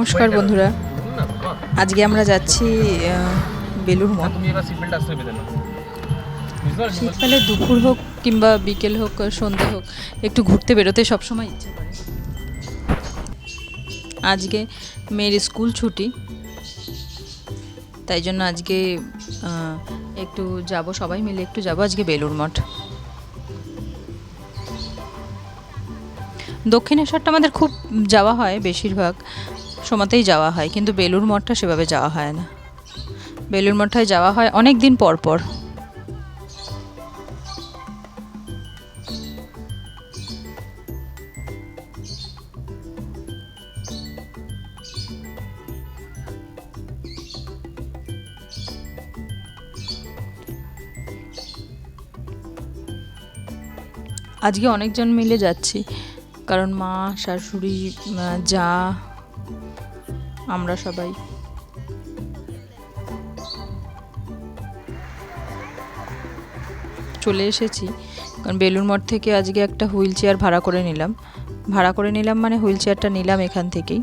নমস্কার বন্ধুরা। আজকে আমরা যাচ্ছি বেলুর মঠ। শীতকালে দুপুর হোক কিংবা বিকেল হোক সন্ধে হোক একটু ঘুরতে বেরোতে সবসময় ইচ্ছে করে। আজকে মেয়ের স্কুল ছুটি তাই জন্য আজকে একটু যাব সবাই মিলে একটু যাব আজকে বেলুর মঠ। দক্ষিণেশ্বরটা আমাদের খুব যাওয়া হয় বেশিরভাগ সময়তেই যাওয়া হয়, কিন্তু বেলুর মঠটা সেভাবে যাওয়া হয় না। বেলুর মঠটায় যাওয়া হয় অনেক দিন পর পর। আজকে অনেকজন মিলে যাচ্ছি, কারণ মা, শাশুড়ি যা আমরা সবাই। চলে এসেছি। কারণ বেলুর মঠ থেকে আজকে একটা হুইল চেয়ার ভাড়া করে নিলাম। ভাড়া করে নিলাম মানে হুইল চেয়ারটা নিলাম এখান থেকেই।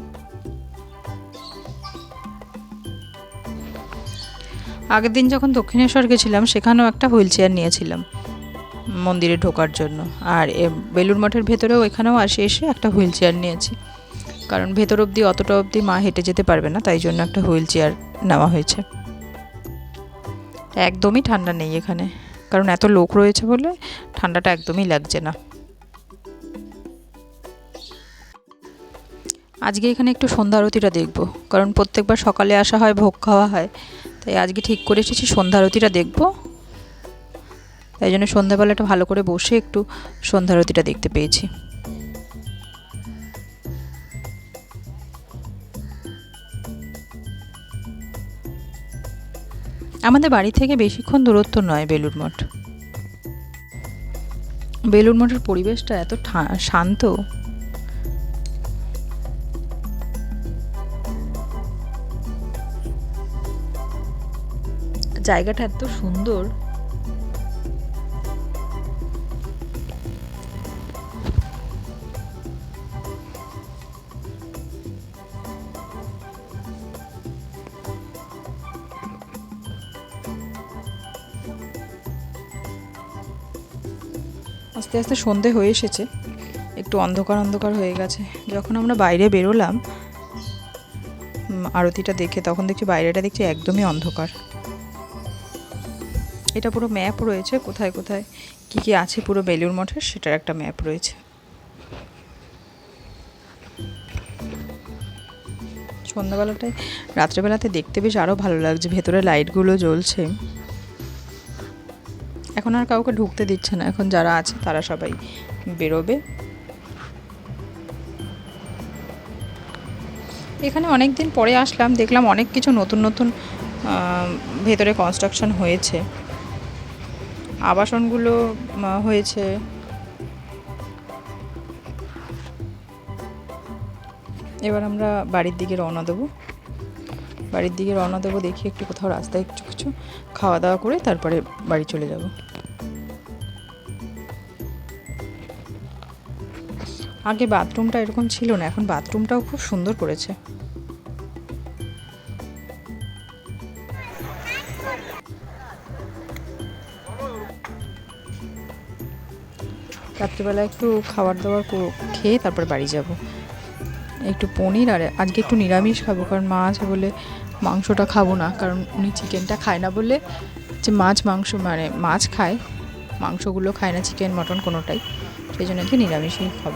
আগের দিন যখন দক্ষিণেশ্বর গেছিলাম, সেখানেও একটা হুইল চেয়ার নিয়েছিলাম মন্দিরে ঢোকার জন্য। আর বেলুর মঠের ভেতরেও এখানেও আসে এসে একটা হুইল চেয়ার নিয়েছি। কারণ ভেতর অবধি, অতটা অবধি মা হেঁটে যেতে পারবে না, তাই জন্য একটা হুইল চেয়ার নেওয়া হয়েছে। একদমই ঠান্ডা নেই এখানে, কারণ এত লোক রয়েছে বলে ঠান্ডাটা একদমই লাগছে না। আজকে এখানে একটু সন্ধ্যা আরতিটা দেখব, কারণ প্রত্যেকবার সকালে আসা হয়, ভোগ খাওয়া হয়, তাই আজকে ঠিক করে এসেছি, সন্ধ্যা আরতিটা দেখব। তাই জন্য সন্ধ্যাবেলাটা ভালো করে বসে একটু সন্ধ্যা আরতিটা দেখতে পেয়েছি। আমাদের বাড়ি থেকে বেশিক্ষণ দূরত্ব নয় বেলুর মঠ। বেলুর মঠের পরিবেশটা এত শান্ত। জায়গাটা এত সুন্দর। আস্তে আস্তে সন্ধে হয়ে এসেছে। একটু অন্ধকার অন্ধকার হয়ে গেছে। যখন আমরা বাইরে বেরোলাম আরতিটা দেখে, তখন দেখছি বাইরেটা দেখছি একদমই অন্ধকার। এটা পুরো ম্যাপ রয়েছে। কোথায় কোথায়, কি কি আছে পুরো বেলুর মঠের, সেটার একটা ম্যাপ রয়েছে। সন্ধ্যাবেলাটায়, রাত্রেবেলাতে দেখতে বেশ আরও ভালো লাগছে। ভেতরে লাইটগুলো জ্বলছে। এখন আর কাউকে ঢুকতে দিচ্ছে না। এখন যারা আছে, তারা সবাই বেরোবে। এখানে অনেক দিন পরে আসলাম, দেখলাম অনেক কিছু নতুন নতুন ভেতরে কনস্ট্রাকশন হয়েছে। আবাসনগুলো হয়েছে। এবার আমরা বাড়ির দিকে রওনা দেবো। বাড়ির দিকে রওনা দেবো, দেখি একটু কোথাও রাস্তায় কিছু কিছু খাওয়া দাওয়া করে তারপরে বাড়ি চলে যাব। আগে বাথরুমটা এরকম ছিল না, এখন বাথরুমটাও খুব সুন্দর করেছে। রাত্রিবেলা একটু খাবার দাবার খেয়ে তারপর বাড়ি যাব। একটু পনির আর আজকে একটু নিরামিষ খাব, কারণ মা আছে বলে মাংসটা খাব না, কারণ উনি চিকেনটা খায় না বলে যে মাছ, মাংস মানে মাছ খায়, মাংসগুলো খায় না, চিকেন, মটন কোনোটাই। সেই জন্য আজকে নিরামিষই খাব।